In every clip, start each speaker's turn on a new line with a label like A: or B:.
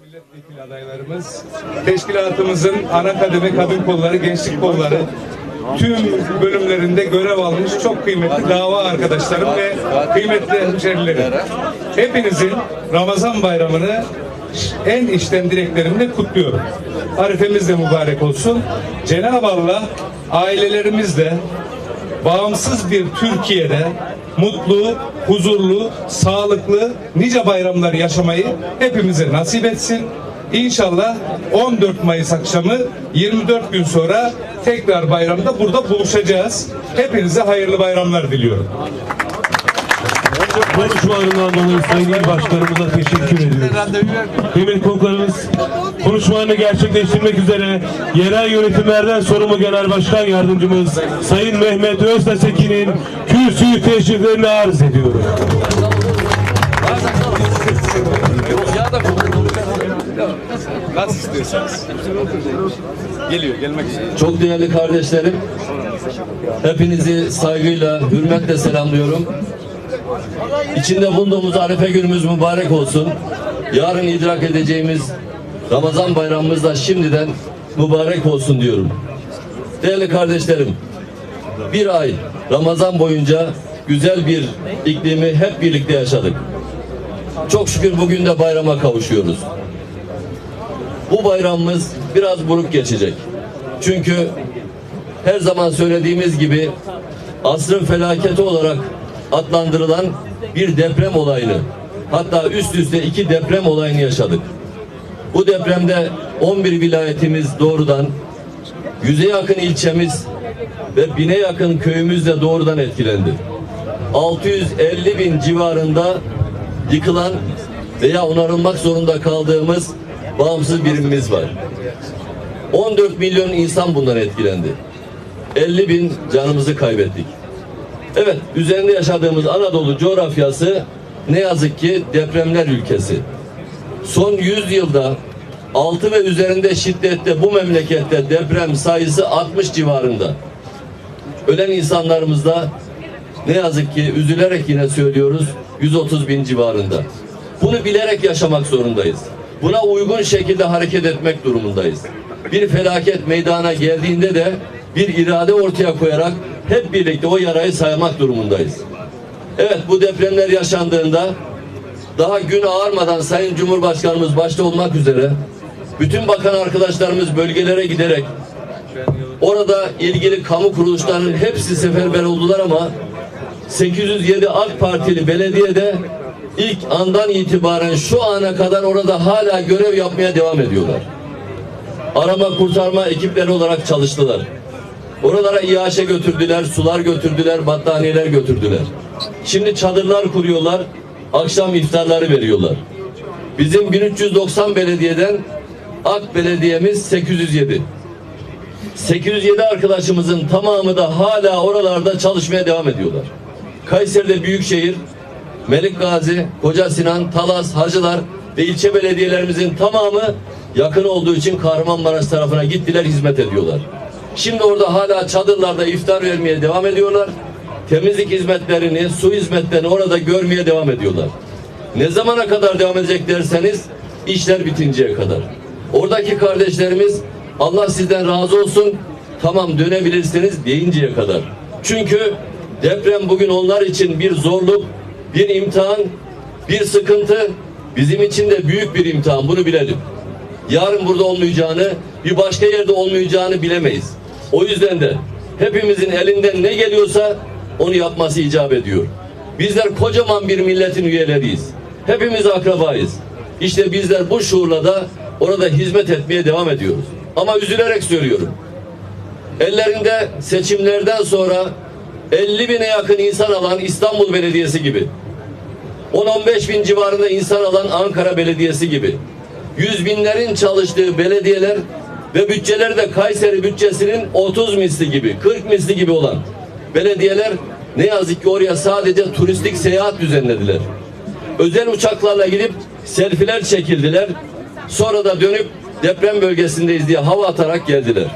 A: Milletvekili adaylarımız, teşkilatımızın ana kademe kadın kolları, gençlik kolları, tüm bölümlerinde görev almış çok kıymetli dava arkadaşlarım ve kıymetli hemşerilerim. Hepinizin Ramazan bayramını en içten dileklerimle kutluyorum. Arifemiz de mübarek olsun. Cenab-ı Allah ailelerimizle bağımsız bir Türkiye'de mutlu, huzurlu, sağlıklı nice bayramlar yaşamayı hepimize nasip etsin. İnşallah 14 Mayıs akşamı 24 gün sonra tekrar bayramda burada buluşacağız. Hepinize hayırlı bayramlar diliyorum.
B: Konuşmalarından dolayı Sayın İl Başkanımıza teşekkür ediyoruz. Kıymetli konuklarımız konuşmalarını gerçekleştirmek üzere yerel yönetimlerden sorumlu Genel Başkan Yardımcımız Sayın Mehmet Öztesekin'in kürsü teşriflerini arz ediyorum.
A: Nasıl istiyorsanız. Geliyor, gelmek üzere.
C: Çok değerli kardeşlerim, hepinizi saygıyla, hürmetle selamlıyorum. İçinde bulunduğumuz Arefe günümüz mübarek olsun. Yarın idrak edeceğimiz Ramazan bayramımız da şimdiden mübarek olsun diyorum. Değerli kardeşlerim, bir ay Ramazan boyunca güzel bir iklimi hep birlikte yaşadık. Çok şükür bugün de bayrama kavuşuyoruz. Bu bayramımız biraz buruk geçecek. Çünkü her zaman söylediğimiz gibi asrın felaketi olarak adlandırılan bir deprem olayını hatta üst üste iki deprem olayını yaşadık. Bu depremde 11 vilayetimiz doğrudan yüze yakın ilçemiz ve bine yakın köyümüz de doğrudan etkilendi. 650 bin civarında yıkılan veya onarılmak zorunda kaldığımız bağımsız birimimiz var. 14 milyon insan bundan etkilendi. 50 bin canımızı kaybettik. Evet, üzerinde yaşadığımız Anadolu coğrafyası ne yazık ki depremler ülkesi. Son 100 yılda 6 ve üzerinde şiddette bu memlekette deprem sayısı 60 civarında. Ölen insanlarımız da ne yazık ki üzülerek yine söylüyoruz 130 bin civarında. Bunu bilerek yaşamak zorundayız. Buna uygun şekilde hareket etmek durumundayız. Bir felaket meydana geldiğinde de bir irade ortaya koyarak hep birlikte o yarayı saymak durumundayız. Evet bu depremler yaşandığında daha gün ağarmadan Sayın Cumhurbaşkanımız başta olmak üzere bütün bakan arkadaşlarımız bölgelere giderek orada ilgili kamu kuruluşlarının hepsi seferber oldular ama 807 AK Partili belediyede ilk andan itibaren şu ana kadar orada hala görev yapmaya devam ediyorlar. Arama kurtarma ekipleri olarak çalıştılar. Oralara İHAŞ'e götürdüler, sular götürdüler, battaniyeler götürdüler. Şimdi çadırlar kuruyorlar, akşam iftarları veriyorlar. Bizim 1390 belediyeden AK belediyemiz 807. 807 arkadaşımızın tamamı da hala oralarda çalışmaya devam ediyorlar. Kayseri'de Büyükşehir, Melik Gazi, Koca Sinan, Talas, Hacılar ve ilçe belediyelerimizin tamamı yakın olduğu için Kahramanmaraş tarafına gittiler, hizmet ediyorlar. Şimdi orada hala çadırlarda iftar vermeye devam ediyorlar. Temizlik hizmetlerini, su hizmetlerini orada görmeye devam ediyorlar. Ne zamana kadar devam edecek derseniz işler bitinceye kadar. Oradaki kardeşlerimiz Allah sizden razı olsun tamam dönebilirsiniz deyinceye kadar. Çünkü deprem bugün onlar için bir zorluk, bir imtihan, bir sıkıntı, bizim için de büyük bir imtihan bunu bilelim. Yarın burada olmayacağını, bir başka yerde olmayacağını bilemeyiz. O yüzden de hepimizin elinden ne geliyorsa onu yapması icap ediyor. Bizler kocaman bir milletin üyeleriyiz. Hepimiz akrabayız. İşte bizler bu şuurla da orada hizmet etmeye devam ediyoruz. Ama üzülerek söylüyorum. Ellerinde seçimlerden sonra 50 bine yakın insan alan İstanbul Belediyesi gibi 10-15 bin civarında insan alan Ankara Belediyesi gibi yüz binlerin çalıştığı belediyeler ve bütçeleri de Kayseri bütçesinin 30 misli gibi 40 misli gibi olan belediyeler ne yazık ki oraya sadece turistik seyahat düzenlediler. Özel uçaklarla gidip selfiler çekildiler. Sonra da dönüp deprem bölgesindeyiz diye hava atarak geldiler.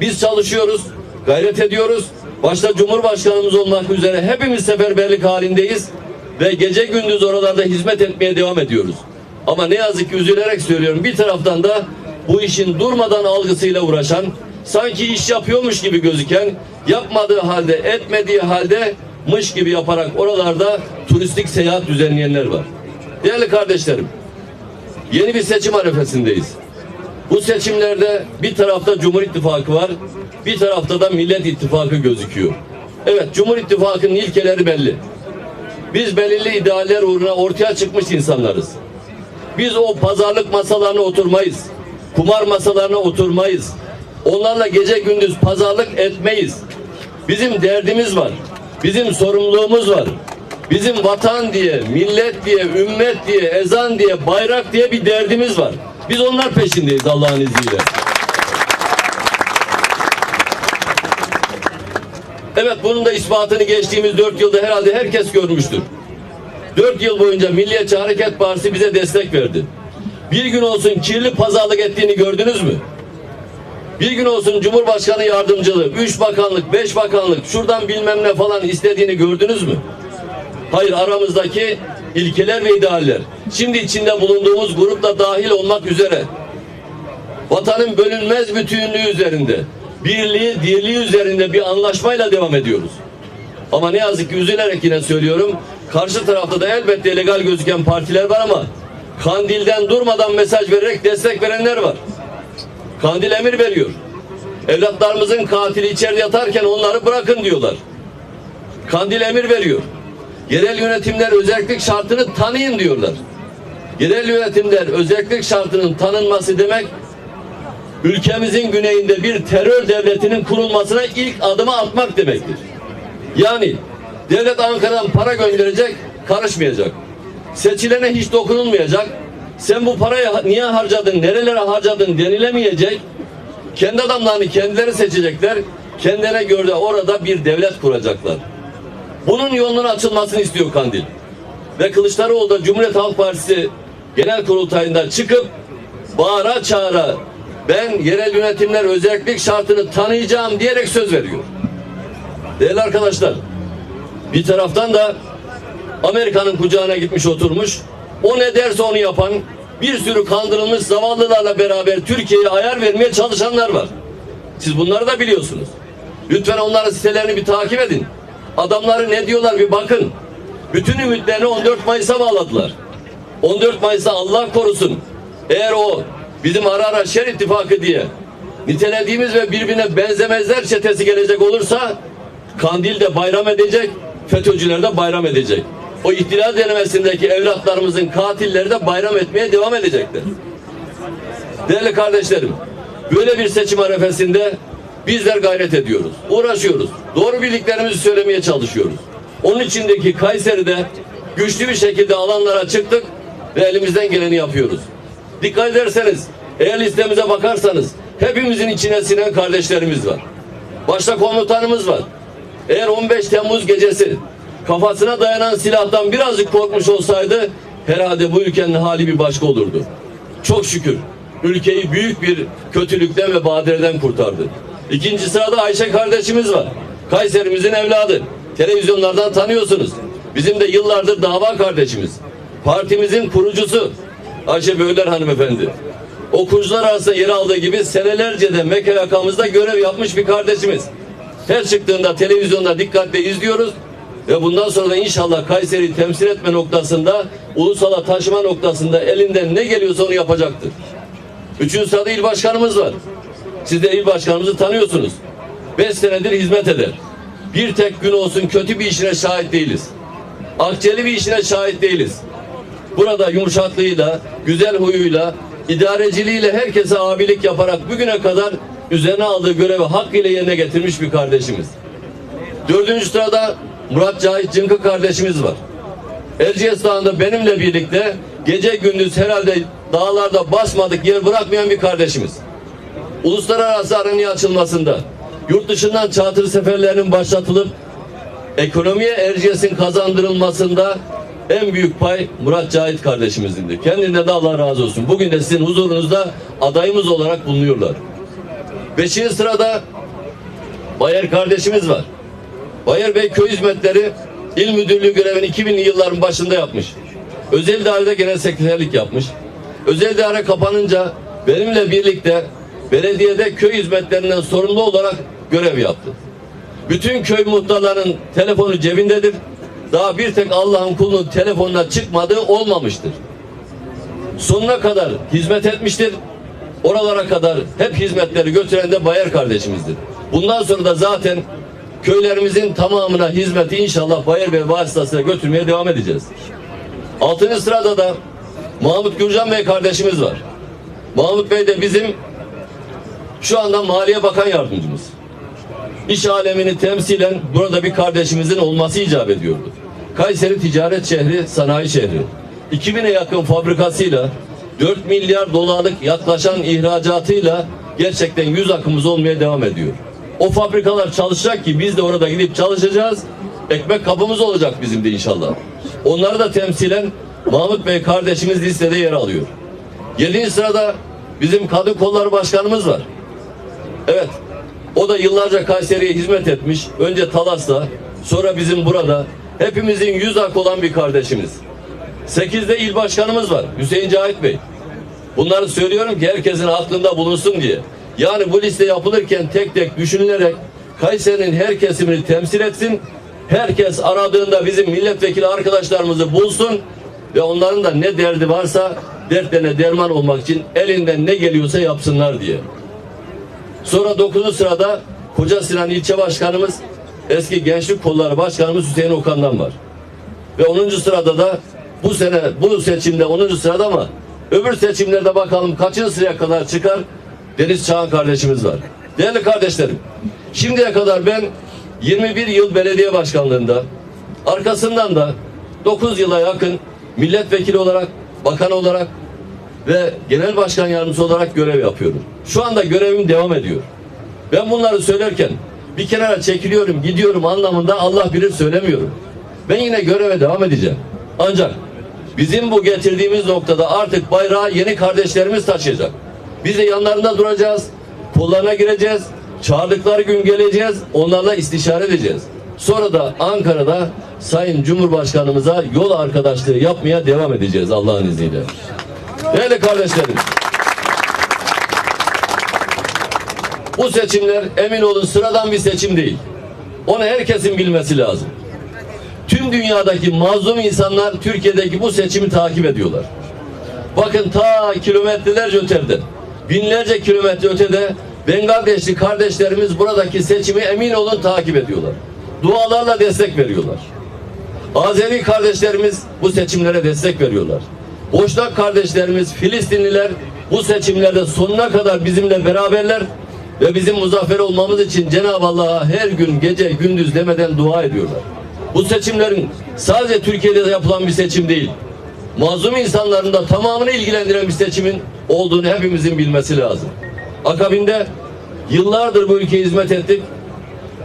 C: Biz çalışıyoruz, gayret ediyoruz. Başta Cumhurbaşkanımız olmak üzere hepimiz seferberlik halindeyiz ve gece gündüz oralarda hizmet etmeye devam ediyoruz. Ama ne yazık ki üzülerek söylüyorum bir taraftan da bu işin durmadan algısıyla uğraşan, sanki iş yapıyormuş gibi gözüken, yapmadığı halde, etmediği halde mış gibi yaparak oralarda turistik seyahat düzenleyenler var. Değerli kardeşlerim, yeni bir seçim arefesindeyiz. Bu seçimlerde bir tarafta Cumhur İttifakı var, bir tarafta da Millet İttifakı gözüküyor. Evet, Cumhur İttifakı'nın ilkeleri belli. Biz belirli idealler uğruna ortaya çıkmış insanlarız. Biz o pazarlık masalarına oturmayız. Kumar masalarına oturmayız. Onlarla gece gündüz pazarlık etmeyiz. Bizim derdimiz var. Bizim sorumluluğumuz var. Bizim vatan diye, millet diye, ümmet diye, ezan diye, bayrak diye bir derdimiz var. Biz onlar peşindeyiz Allah'ın izniyle. Evet bunun da ispatını geçtiğimiz dört yılda herhalde herkes görmüştür. Dört yıl boyunca Milliyetçi Hareket Partisi bize destek verdi. Bir gün olsun kirli pazarlık ettiğini gördünüz mü? Bir gün olsun Cumhurbaşkanı yardımcılığı, üç bakanlık, beş bakanlık, şuradan bilmem ne falan istediğini gördünüz mü? Hayır aramızdaki ilkeler ve idealler. Şimdi içinde bulunduğumuz grupla dahil olmak üzere vatanın bölünmez bütünlüğü üzerinde, birliği, dirliği üzerinde bir anlaşmayla devam ediyoruz. Ama ne yazık ki üzülerek yine söylüyorum. Karşı tarafta da elbette legal gözüken partiler var ama Kandil'den durmadan mesaj vererek destek verenler var. Kandil emir veriyor. Evlatlarımızın katili içeride yatarken onları bırakın diyorlar. Kandil emir veriyor. Yerel yönetimler özellik şartını tanıyın diyorlar. Yerel yönetimler özellik şartının tanınması demek ülkemizin güneyinde bir terör devletinin kurulmasına ilk adımı atmak demektir. Yani devlet Ankara'dan para gönderecek, karışmayacak. Seçilene hiç dokunulmayacak. Sen bu parayı niye harcadın, nerelere harcadın denilemeyecek. Kendi adamlarını kendileri seçecekler. Kendine göre orada bir devlet kuracaklar. Bunun yolunun açılmasını istiyor Kandil. Ve Kılıçdaroğlu da Cumhuriyet Halk Partisi Genel Kurultayı'nda çıkıp bağıra çağıra ben yerel yönetimler özellik şartını tanıyacağım diyerek söz veriyor. Değerli arkadaşlar, bir taraftan da Amerika'nın kucağına gitmiş oturmuş, o ne derse onu yapan bir sürü kandırılmış zavallılarla beraber Türkiye'ye ayar vermeye çalışanlar var. Siz bunları da biliyorsunuz. Lütfen onların sitelerini bir takip edin. Adamları ne diyorlar bir bakın. Bütün ümitlerini 14 Mayıs'a bağladılar. 14 Mayıs'a Allah korusun. Eğer o bizim ara ara şer ittifakı diye nitelediğimiz ve birbirine benzemezler çetesi gelecek olursa Kandil de bayram edecek, FETÖ'cüler de bayram edecek. O ihtilal denemesindeki evlatlarımızın katilleri de bayram etmeye devam edecekler. Değerli kardeşlerim, böyle bir seçim arefesinde bizler gayret ediyoruz, uğraşıyoruz. Doğru bildiklerimizi söylemeye çalışıyoruz. Onun içindeki Kayseri'de güçlü bir şekilde alanlara çıktık ve elimizden geleni yapıyoruz. Dikkat ederseniz, eğer listemize bakarsanız hepimizin içine sinen kardeşlerimiz var. Başta komutanımız var. Eğer 15 Temmuz gecesi kafasına dayanan silahtan birazcık korkmuş olsaydı herhalde bu ülkenin hali bir başka olurdu. Çok şükür ülkeyi büyük bir kötülükten ve badireden kurtardı. İkinci sırada Ayşe kardeşimiz var. Kayserimizin evladı. Televizyonlardan tanıyorsunuz. Bizim de yıllardır dava kardeşimiz. Partimizin kurucusu Ayşe Böğler hanımefendi. O kurucular arasında yer aldığı gibi senelerce de MKYK'mızda görev yapmış bir kardeşimiz. Her çıktığında televizyonda dikkatle izliyoruz ve bundan sonra da inşallah Kayseri'yi temsil etme noktasında, ulusala taşıma noktasında elinden ne geliyorsa onu yapacaktır. Üçüncü sırada il başkanımız var. Siz de il başkanımızı tanıyorsunuz. Beş senedir hizmet eder. Bir tek gün olsun kötü bir işine şahit değiliz. Akçeli bir işine şahit değiliz. Burada yumuşaklığıyla, güzel huyuyla, idareciliğiyle herkese abilik yaparak bugüne kadar üzerine aldığı görevi hakkıyla yerine getirmiş bir kardeşimiz. Dördüncü sırada Murat Cahit Cınkı kardeşimiz var. Erciyes Dağı'nda benimle birlikte gece gündüz herhalde dağlarda basmadık yer bırakmayan bir kardeşimiz. Uluslararası araneye açılmasında, yurt dışından çatır seferlerinin başlatılıp ekonomiye Erciyes'in kazandırılmasında en büyük pay Murat Cahit kardeşimizindir. Kendinden de Allah razı olsun. Bugün de sizin huzurunuzda adayımız olarak bulunuyorlar. Beşinci sırada Bayer kardeşimiz var. Bayer Bey köy hizmetleri il müdürlüğü görevini 2000'li yılların başında yapmış. Özel dairede genel sekreterlik yapmış. Özel daire kapanınca benimle birlikte belediyede köy hizmetlerinden sorumlu olarak görev yaptı. Bütün köy muhtarlarının telefonu cebindedir. Daha bir tek Allah'ın kulunun telefonuna çıkmadığı olmamıştır. Sonuna kadar hizmet etmiştir. Oralara kadar hep hizmetleri götüren de Bayar kardeşimizdir. Bundan sonra da zaten köylerimizin tamamına hizmeti inşallah Bayar Bey vasıtasıyla götürmeye devam edeceğiz. Altıncı sırada da Mahmut Gürcan Bey kardeşimiz var. Mahmut Bey de bizim şu anda Maliye Bakan Yardımcımız. İş alemini temsilen burada bir kardeşimizin olması icap ediyordu. Kayseri ticaret şehri, sanayi şehri. 2000'e yakın fabrikasıyla 4 milyar dolarlık yaklaşan ihracatıyla gerçekten yüz akımız olmaya devam ediyor. O fabrikalar çalışacak ki biz de orada gidip çalışacağız. Ekmek kapımız olacak bizim de inşallah. Onları da temsilen Mahmut Bey kardeşimiz listede yer alıyor. 7. sırada bizim Kadın Kolları Başkanımız var. Evet. O da yıllarca Kayseri'ye hizmet etmiş. Önce Talas'ta, sonra bizim burada. Hepimizin yüz ak olan bir kardeşimiz. Sekizde il başkanımız var. Hüseyin Cahit Bey. Bunları söylüyorum ki herkesin aklında bulunsun diye. Yani bu liste yapılırken tek tek düşünülerek Kayseri'nin her kesimini temsil etsin. Herkes aradığında bizim milletvekili arkadaşlarımızı bulsun ve onların da ne derdi varsa dertlerine derman olmak için elinden ne geliyorsa yapsınlar diye. Sonra 9. sırada Koca Sinan ilçe başkanımız eski gençlik kolları başkanımız Hüseyin Okan'dan var. Ve 10. sırada da bu sene bu seçimde 10. sırada ama öbür seçimlerde bakalım kaçıncı sıraya kadar çıkar Deniz Çağan kardeşimiz var. Değerli kardeşlerim şimdiye kadar ben 21 yıl belediye başkanlığında arkasından da 9 yıla yakın milletvekili olarak bakan olarak ve genel başkan yardımcısı olarak görev yapıyorum. Şu anda görevim devam ediyor. Ben bunları söylerken bir kenara çekiliyorum, gidiyorum anlamında Allah bilir söylemiyorum. Ben yine göreve devam edeceğim. Ancak bizim bu getirdiğimiz noktada artık bayrağı yeni kardeşlerimiz taşıyacak. Biz de yanlarında duracağız, kollarına gireceğiz, çağırdıkları gün geleceğiz, onlarla istişare edeceğiz. Sonra da Ankara'da Sayın Cumhurbaşkanımıza yol arkadaşlığı yapmaya devam edeceğiz Allah'ın izniyle. Değerli kardeşlerim. Bu seçimler emin olun sıradan bir seçim değil. Onu herkesin bilmesi lazım. Tüm dünyadaki mazlum insanlar Türkiye'deki bu seçimi takip ediyorlar. Bakın ta kilometrelerce ötede, binlerce kilometre ötede Bengaldeşli kardeşlerimiz buradaki seçimi emin olun takip ediyorlar. Dualarla destek veriyorlar. Azeri kardeşlerimiz bu seçimlere destek veriyorlar. Boşnak kardeşlerimiz, Filistinliler bu seçimlerde sonuna kadar bizimle beraberler ve bizim muzaffer olmamız için Cenab-ı Allah'a her gün gece gündüz demeden dua ediyorlar. Bu seçimlerin sadece Türkiye'de yapılan bir seçim değil. Mazlum insanların da tamamını ilgilendiren bir seçimin olduğunu hepimizin bilmesi lazım. Akabinde yıllardır bu ülkeye hizmet ettik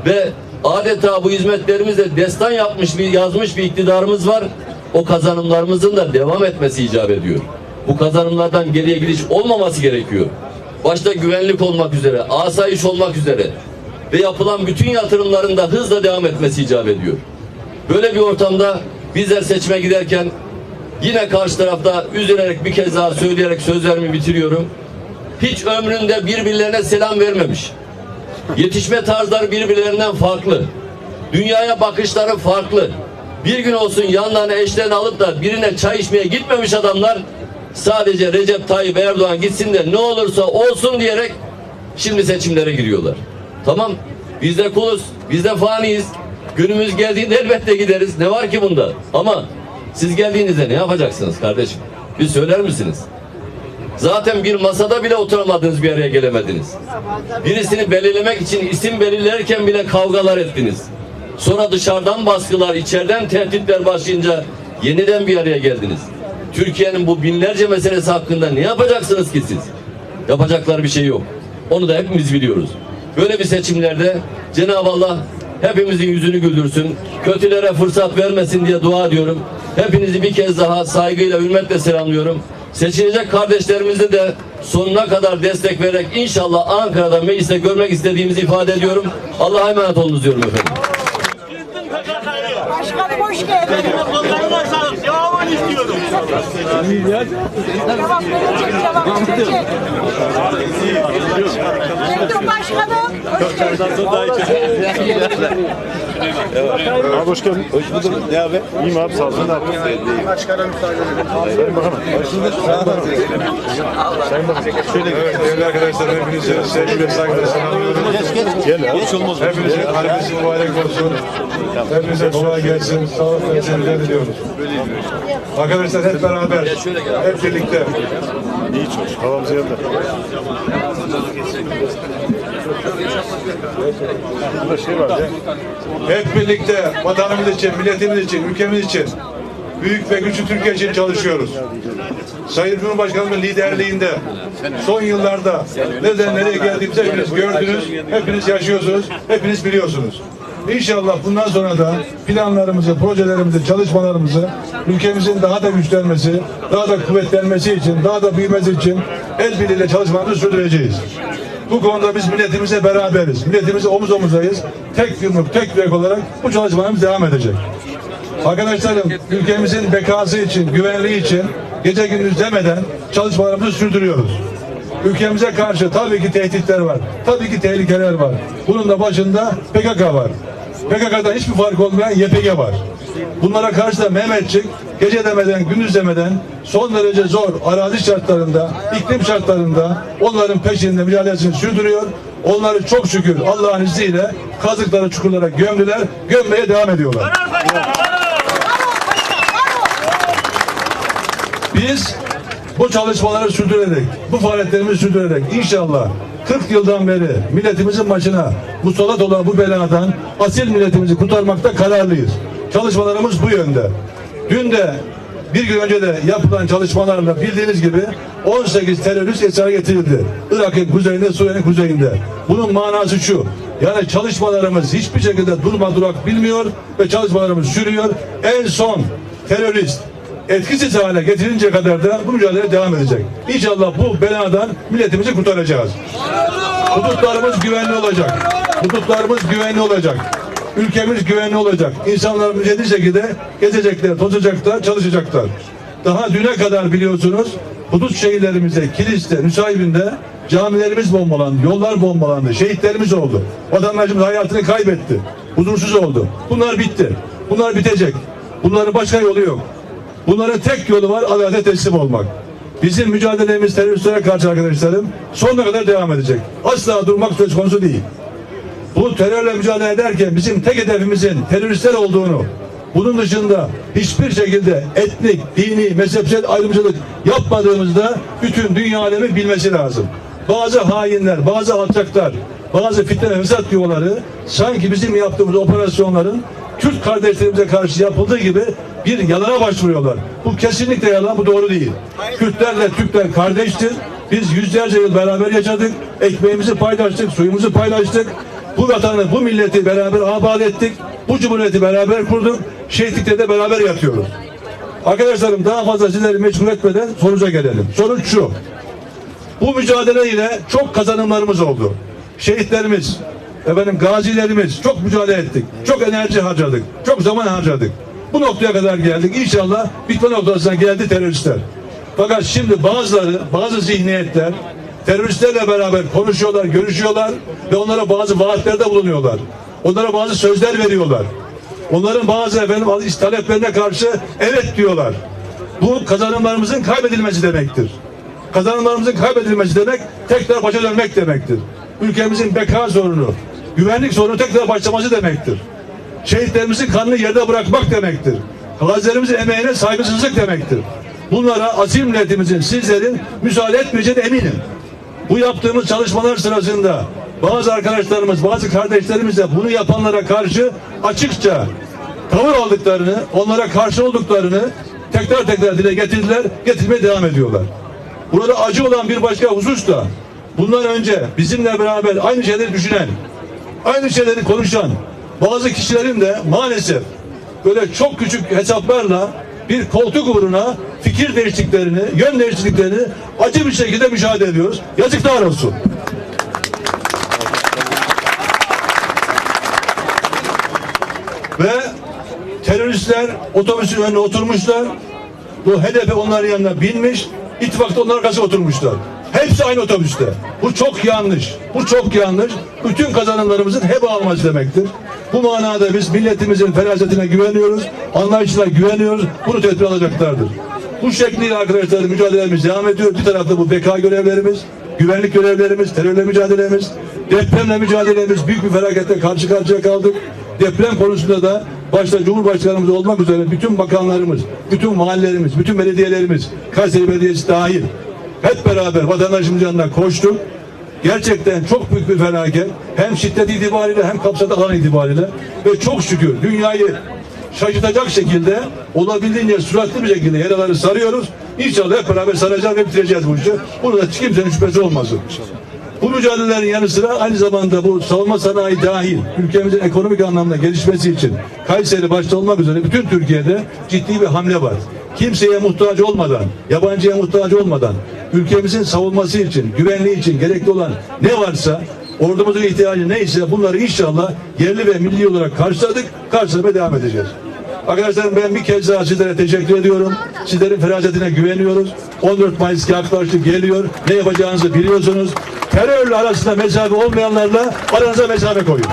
C: ve adeta bu hizmetlerimizle destan yapmış bir yazmış bir iktidarımız var. O kazanımlarımızın da devam etmesi icap ediyor. Bu kazanımlardan geriye gidiş olmaması gerekiyor. Başta güvenlik olmak üzere, asayiş olmak üzere ve yapılan bütün yatırımların da hızla devam etmesi icap ediyor. Böyle bir ortamda bizler seçime giderken yine karşı tarafta üzülerek bir kez daha söyleyerek sözlerimi bitiriyorum. Hiç ömründe birbirlerine selam vermemiş. Yetişme tarzları birbirlerinden farklı. Dünyaya bakışları farklı. Bir gün olsun yanlarına eşlerini alıp da birine çay içmeye gitmemiş adamlar sadece Recep Tayyip Erdoğan gitsin de ne olursa olsun diyerek şimdi seçimlere giriyorlar. Tamam biz de kuluz, biz de faniyiz. Günümüz geldiğinde elbette gideriz. Ne var ki bunda? Ama siz geldiğinizde ne yapacaksınız kardeşim? Bir söyler misiniz? Zaten bir masada bile oturamadınız bir araya gelemediniz. Birisini belirlemek için isim belirlerken bile kavgalar ettiniz. Sonra dışarıdan baskılar, içeriden tehditler başlayınca yeniden bir araya geldiniz. Türkiye'nin bu binlerce meselesi hakkında ne yapacaksınız ki siz? Yapacakları bir şey yok. Onu da hepimiz biliyoruz. Böyle bir seçimlerde Cenab-ı Allah hepimizin yüzünü güldürsün. Kötülere fırsat vermesin diye dua ediyorum. Hepinizi bir kez daha saygıyla, hürmetle selamlıyorum. Seçilecek kardeşlerimizi de sonuna kadar destek vererek inşallah Ankara'da mecliste görmek istediğimizi ifade ediyorum. Allah'a emanet olunuz diyorum efendim.
D: Başkanım hoş geldin. Cevap verecek, cevap verecek. Memdur Başkanım, hoş geldin.
E: Abi hoş geldin. Hoş bulduk. Ne abi? İyiyim abi sağ yapıyorsun? Başkanım müsaade edin. Sayın Bakanım. Hoş bulduk. Sayın Bakanım. Şöyle
F: Evet değerli arkadaşlar hepinize sevgi ve saygılar selamlıyorum.
E: gel abi. Hiç olmaz.
F: Hepinizin kalbiniz mübarek olsun. Hepinize kolay gelsin. Sağlık ve sevgiler diliyoruz. Arkadaşlar hep beraber, hep birlikte.
E: İyi çalış. Havamıza yandı. Burada şey var ya.
F: Hep birlikte vatanımız için, milletimiz için, ülkemiz için büyük ve güçlü Türkiye için çalışıyoruz. Sayın Cumhurbaşkanımın liderliğinde son yıllarda nereden nereye geldiğimizi hepiniz gördünüz, hepiniz yaşıyorsunuz, hepiniz biliyorsunuz. İnşallah bundan sonra da planlarımızı, projelerimizi, çalışmalarımızı ülkemizin daha da güçlenmesi, daha da kuvvetlenmesi için, daha da büyümesi için el birliğiyle çalışmalarımızı sürdüreceğiz. Bu konuda biz milletimize beraberiz. Milletimize omuz omuzayız. Tek yumruk, tek yürek olarak bu çalışmalarımız devam edecek. Arkadaşlarım ülkemizin bekası için, güvenliği için gece gündüz demeden çalışmalarımızı sürdürüyoruz. Ülkemize karşı tabii ki tehditler var. Tabii ki tehlikeler var. Bunun da başında PKK var. PKK'dan hiçbir fark olmayan YPG var. Bunlara karşı da Mehmetçik gece demeden gündüz demeden son derece zor arazi şartlarında, iklim şartlarında onların peşinde mücadelesini sürdürüyor. Onları çok şükür Allah'ın izniyle kazıkları çukurlara gömdüler, gömmeye devam ediyorlar. Biz bu çalışmaları sürdürerek, bu faaliyetlerimizi sürdürerek inşallah 40 yıldan beri milletimizin başına musallat olan bu beladan asil milletimizi kurtarmakta kararlıyız. Çalışmalarımız bu yönde. Dün de bir gün önce de yapılan çalışmalarla bildiğiniz gibi 18 terörist esir getirildi. Irak'ın kuzeyinde, Suriye'nin kuzeyinde. Bunun manası şu. Yani çalışmalarımız hiçbir şekilde durma durak bilmiyor ve çalışmalarımız sürüyor. En son terörist etkisiz hale getirinceye kadar da bu mücadele devam edecek. İnşallah bu beladan milletimizi kurtaracağız. Hudutlarımız güvenli olacak. Hudutlarımız güvenli olacak. Ülkemiz güvenli olacak. İnsanlarımız yedi şekilde gezecekler, tozacaklar, çalışacaklar. Daha düne kadar biliyorsunuz hudut şehirlerimizde, Kilis'te, Nusaybin'de camilerimiz bombalandı, yollar bombalandı, şehitlerimiz oldu. Vatandaşımız hayatını kaybetti, huzursuz oldu. Bunlar bitti. Bunlar bitecek. Bunların başka yolu yok. Bunların tek yolu var adalete teslim olmak. Bizim mücadelemiz teröristlere karşı arkadaşlarım sonuna kadar devam edecek. Asla durmak söz konusu değil. Bu terörle mücadele ederken bizim tek hedefimizin teröristler olduğunu, bunun dışında hiçbir şekilde etnik, dini, mezhepsel ayrımcılık yapmadığımızda bütün dünya alemi bilmesi lazım. Bazı hainler, bazı alçaklar, bazı fitne ve fesat yuvaları sanki bizim yaptığımız operasyonların Kürt kardeşlerimize karşı yapıldığı gibi bir yalana başvuruyorlar. Bu kesinlikle yalan, bu doğru değil. Kürtlerle Türkler kardeştir. Biz yüzlerce yıl beraber yaşadık. Ekmeğimizi paylaştık, suyumuzu paylaştık. Bu vatanı, bu milleti beraber abad ettik. Bu cumhuriyeti beraber kurduk. Şehitlikte de beraber yatıyoruz. Arkadaşlarım daha fazla sizleri meşgul etmeden sonuca gelelim. Sonuç şu. Bu mücadele ile çok kazanımlarımız oldu. Şehitlerimiz, efendim gazilerimiz çok mücadele ettik. Çok enerji harcadık. Çok zaman harcadık. Bu noktaya kadar geldik. İnşallah bitme noktasına geldi teröristler. Fakat şimdi bazıları, bazı zihniyetler teröristlerle beraber konuşuyorlar, görüşüyorlar ve onlara bazı vaatlerde bulunuyorlar. Onlara bazı sözler veriyorlar. Onların bazı efendim taleplerine karşı evet diyorlar. Bu kazanımlarımızın kaybedilmesi demektir. Kazanımlarımızın kaybedilmesi demek tekrar başa dönmek demektir. Ülkemizin beka sorunu, güvenlik sorunu tekrar başlaması demektir. Şehitlerimizin kanını yerde bırakmak demektir. Gazilerimizin emeğine saygısızlık demektir. Bunlara asil milletimizin, sizlerin müsaade etmeyeceğine eminim. Bu yaptığımız çalışmalar sırasında bazı arkadaşlarımız, bazı kardeşlerimiz de bunu yapanlara karşı açıkça tavır aldıklarını, onlara karşı olduklarını tekrar tekrar dile getirdiler, getirmeye devam ediyorlar. Burada acı olan bir başka husus da bundan önce bizimle beraber aynı şeyleri düşünen, aynı şeyleri konuşan bazı kişilerin de maalesef böyle çok küçük hesaplarla bir koltuk uğruna fikir değişikliklerini, yön değişikliklerini acı bir şekilde müşahede ediyoruz. Yazıklar olsun. Ve teröristler otobüsün önüne oturmuşlar. Bu HDP onların yanına binmiş, ittifakta onların arkasına oturmuşlar. Hepsi aynı otobüste. Bu çok yanlış. Bu çok yanlış. Bütün kazanımlarımızın heba alması demektir. Bu manada biz milletimizin ferasetine güveniyoruz, anlayışına güveniyoruz. Bunu tedbir alacaklardır. Bu şekliyle arkadaşlar mücadelemiz devam ediyor. Bir tarafta bu BK görevlerimiz, güvenlik görevlerimiz, terörle mücadelemiz, depremle mücadelemiz, büyük bir felaketle karşı karşıya kaldık. Deprem konusunda da başta Cumhurbaşkanımız olmak üzere bütün bakanlarımız, bütün mahallelerimiz, bütün belediyelerimiz, Kayseri Belediyesi dahil hep beraber vatandaşımızın yanına koştuk. Gerçekten çok büyük bir felaket. Hem şiddet itibariyle hem kapsada alan itibariyle. Ve çok şükür dünyayı şaşırtacak şekilde olabildiğince süratli bir şekilde yaraları sarıyoruz. İnşallah hep beraber saracağız ve bitireceğiz bu işi. Bunu da kimsenin şüphesi olmasın. Bu mücadelelerin yanı sıra aynı zamanda bu savunma sanayi dahil ülkemizin ekonomik anlamda gelişmesi için Kayseri başta olmak üzere bütün Türkiye'de ciddi bir hamle var. Kimseye muhtaç olmadan, yabancıya muhtaç olmadan ülkemizin savunması için, güvenliği için gerekli olan ne varsa ordumuzun ihtiyacı neyse bunları inşallah yerli ve milli olarak karşıladık, karşılamaya devam edeceğiz. Arkadaşlarım ben bir kez daha sizlere teşekkür ediyorum. Sizlerin ferasetine güveniyoruz. 14 Mayıs yaklaştı geliyor. Ne yapacağınızı biliyorsunuz. Terörle arasında mesafe olmayanlarla aranıza mesafe koyun.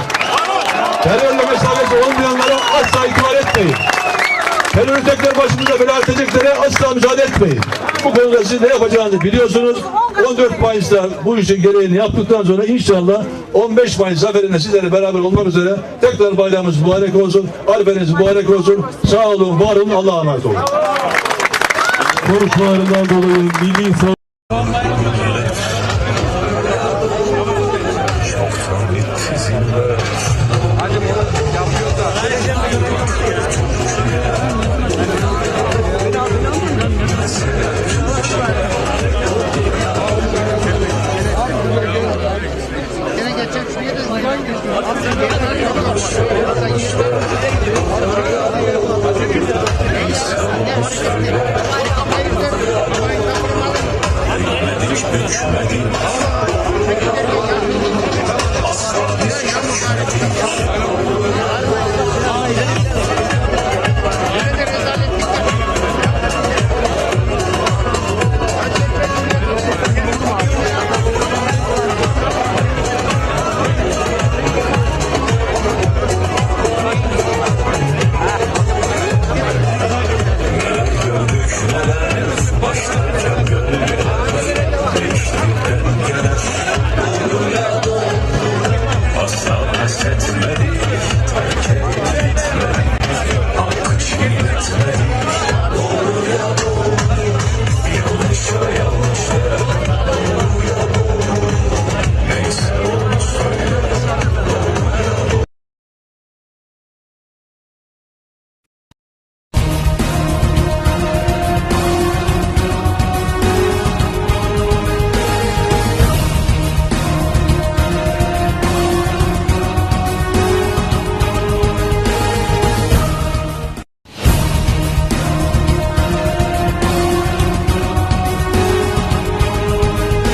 F: Terörle mesafesi olmayanlara asla itibar etmeyin. Terörü tekrar başımıza bela edeceklere asla müsaade etmeyin. Bu konuda siz ne yapacağınızı biliyorsunuz. 14 Mayıs'ta bu işin gereğini yaptıktan sonra inşallah 15 Mayıs zaferinde sizlerle beraber olmak üzere tekrar bayramımız mübarek olsun. Arifeniz mübarek olsun. Sağ olun, var olun. Allah'a emanet olun.
B: Konuşmalarından dolayı Milli Thank you.